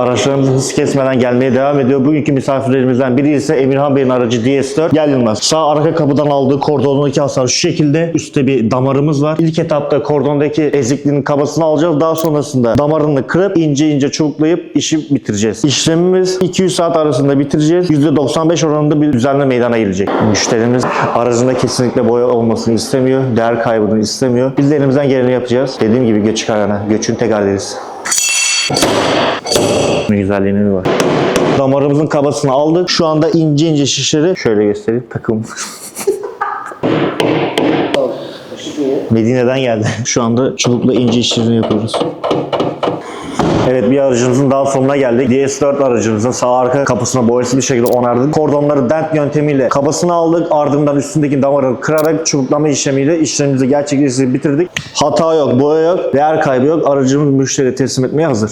Araçlarımız hız kesmeden gelmeye devam ediyor. Bugünkü misafirlerimizden biri ise Emirhan Bey'in aracı DS4 Gel Yılmaz. Sağ arka kapıdan aldığı kordondaki hasar şu şekilde. Üstte bir damarımız var. İlk etapta kordondaki ezikliğin kabasını alacağız. Daha sonrasında damarını kırıp ince ince çubuklayıp işi bitireceğiz. İşlemimiz 200 saat arasında bitireceğiz. %95 oranında bir düzenle meydana gelecek. Müşterimiz aracında kesinlikle boya olmasını istemiyor. Değer kaybını istemiyor. Biz de elimizden geleni yapacağız. Dediğim gibi göç çıkarana. Göçün tek adresi. Ne güzelliğine bir bak. Damarımızın kabasını aldık. Şu anda ince ince şişleri şöyle göstereyim. Takım. Medine'den geldi. Şu anda çubukla ince işlerini yapıyoruz. Evet bir aracımızın daha sonuna geldik. DS4 aracımızın sağ arka kapısına boyası bir şekilde onardık. Kordonları dent yöntemiyle kabasını aldık. Ardından üstündeki damarı kırarak çubuklama işlemiyle işlemimizi gerçekleştirip bitirdik. Hata yok, boya yok, değer kaybı yok. Aracımız müşteriye teslim etmeye hazır.